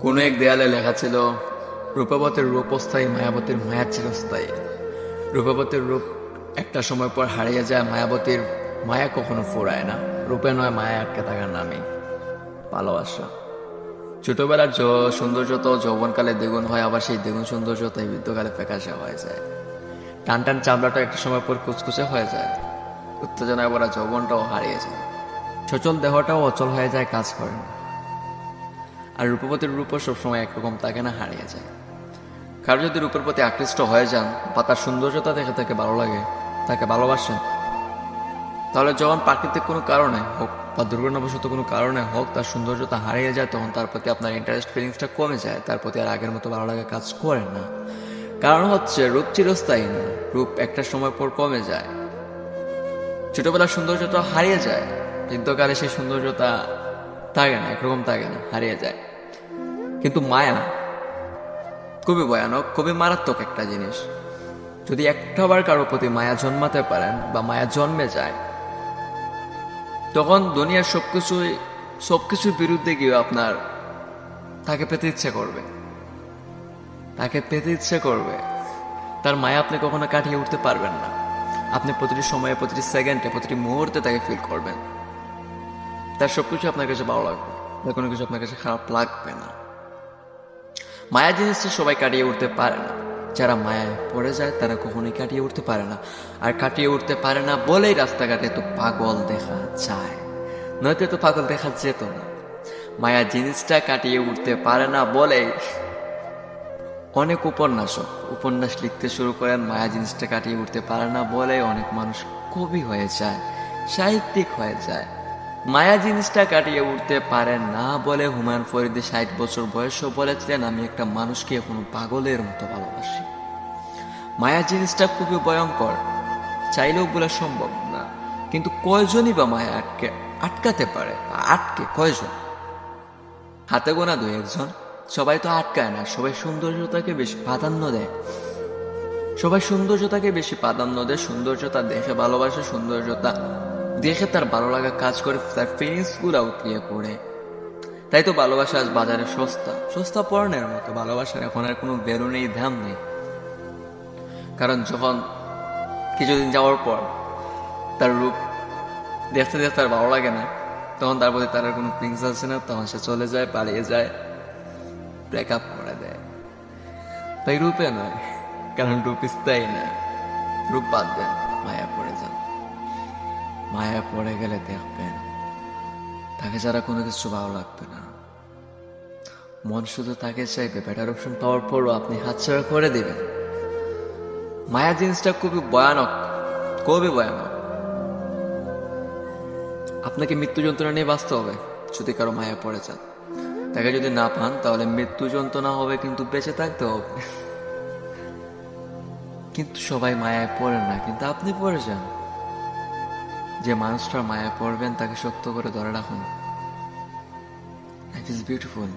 কোনো এক দেয়ালে লেখা ছিল, রূপাবতের রূপ অস্থায়ী, মায়াবতীর মায়া চিরস্থায়ী। রূপাবতীর রূপ একটা সময় পর হারিয়ে যায়, মায়াবতীর মায়া কখনো ফুরায় না। রূপে নয়, মায়া আটকে থাকার নামে। ভালোবাসা। ছোটবেলার সৌন্দর্য তো যৌবনকালে দ্বিগুণ হয়, আবার সেই দ্বিগুণ সৌন্দর্য তাই বৃদ্ধকালে ফ্যাকাশে হয়ে যায়। টান টান চামড়াটা একটা সময় পর কুচকুচে হয়ে যায়। উত্তেজনায় ভরা যৌবনটাও হারিয়ে যায়। সচল দেহটাও অচল হয়ে যায়, কাজ করে না। আর রূপবতীর রূপও সবসময় একরকম থাকে না হারিয়ে যায়। কারও যদি রূপের প্রতি আকৃষ্ট হয়ে যান বা তার সৌন্দর্যতা দেখে তাকে ভালো লাগে, তাকে ভালোবাসেন, তাহলে যখন প্রাকৃতিক কোনো কারণে হোক বা দুর্ঘটনাবশত কোনো কারণে হোক তার সৌন্দর্যতা হারিয়ে যায়, তখন তার প্রতি আপনার ইন্টারেস্ট ফিলিংসটা কমে যায়, তার প্রতি আর আগের মতো ভালো লাগা কাজ করে না। কারণ হচ্ছে রূপ চিরস্থায়ী না, রূপ একটা সময় পর কমে যায়। ছোটবেলার সৌন্দর্যটা হারিয়ে যায় বৃদ্ধকালে সেই সৌন্দর্যতা থাকে না, একরকম থাকে না, হারিয়ে যায়। কিন্তু মায়া খুবই ভয়ানক, খুবই মারাত্মক একটা জিনিস। যদি একটাবার কারোর প্রতি মায়া জন্মাতে পারেন বা মায়া জন্মে যায়, তখন দুনিয়ার সবকিছুই সবকিছুর বিরুদ্ধে গিয়ে আপনার তাকে পেতে ইচ্ছে করবে। তাকে পেতে ইচ্ছে করবে। তার মায়া আপনি কখনো কাটিয়ে উঠতে পারবেন না। আপনি প্রতিটি সময়ে, প্রতিটি সেকেন্ডে, প্রতিটি মুহূর্তে তাকে ফিল করবেন। তার সবকিছু আপনার কাছে ভালো লাগবে। কোনো কিছু আপনার কাছে খারাপ লাগবে না। মায়া জিনিসটা সবাই কাটিয়ে উঠতে পারে না। যারা মায়ায় পড়ে যায়, তারা কখনোই কাটিয়ে উঠতে পারে না। আর কাটিয়ে উঠতে পারে না বলেই রাস্তাঘাটে তো পাগল দেখা যায়। নয়তো তো পাগল দেখা যেত না। মায়া জিনিসটা কাটিয়ে উঠতে পারে না বলেই অনেক উপন্যাসক উপন্যাস লিখতে শুরু করেন, মায়া জিনিসটা কাটিয়ে উঠতে পারে না বলে অনেক মানুষ কবি হয়ে যায়, সাহিত্যিক হয়ে যায়। মায়া জিনিসটা কাটিয়ে উঠতে পারে না বলে হুমায়ুন ফরিদি ষাট বছর বয়সও বলেছিলেন, আমি একটা মানুষকে এখনও পাগলের মতো ভালোবাসি। মায়া জিনিসটা খুবই ভয়ঙ্কর। চাইলেও বলা সম্ভব না। কিন্তু কয়জনই বা মায়া আটকে, আটকাতে পারে? আটকে কয়জন? হাতে গোনা দুই একজন। সবাই তো আটকায় না। সবাই সৌন্দর্যতাকে বেশি প্রাধান্য দেয়। সবাই সৌন্দর্যতাকে বেশি প্রাধান্য দেয়। সৌন্দর্যতা দেখে ভালোবাসে, সৌন্দর্যতা দেখে তার ভালো লাগা কাজ করে তার ফিলিংসগুলা উঠিয়ে পড়ে। তাই তো ভালোবাসা আজ বাজারে সস্তা। সস্তা পণ্যের মতো। ভালোবাসার এখন আর কোনো বেরো নেই দাম নেই। কারণ যখন কিছুদিন যাওয়ার পর তার রূপ দেখতে দেখতে তার ভালো লাগে না, তখন তার প্রতি তার কোনো ফিলিংস আছে না। তখন সে চলে যায়, পালিয়ে যায় ব্রেক আপ করে দেয়। তাই রূপে নয়, কারণ রূপ স্থায়ী নয়। রূপ বাদ দেন, মায়া পড়ে যান। মায়া পড়ে গেলে দেখবেন তাকে যারা কোনো কিছু ভালো লাগবে না। মন শুধু তাকে চাইবে। বেটার অপশন পাওয়ার পরও আপনি হাতছাড়া করে দিবেন। মায়া জিনিসটা খুবই ভয়ানক। খুবই ভয়ানক। আপনাকে মৃত্যু যন্ত্রণা নিয়ে বাঁচতে হবে যদি কারও মায়া পড়ে যান। তাকে যদি না পান, তাহলে মৃত্যু যন্ত্রণা হবে, কিন্তু বেঁচে থাকতে হবে। কিন্তু সবাই মায়ায় পড়ে না, কিন্তু আপনি পড়ে যান। যে মানুষটার মায়া পড়বেন তাকে শক্ত করে ধরে রাখুন। Life is beautiful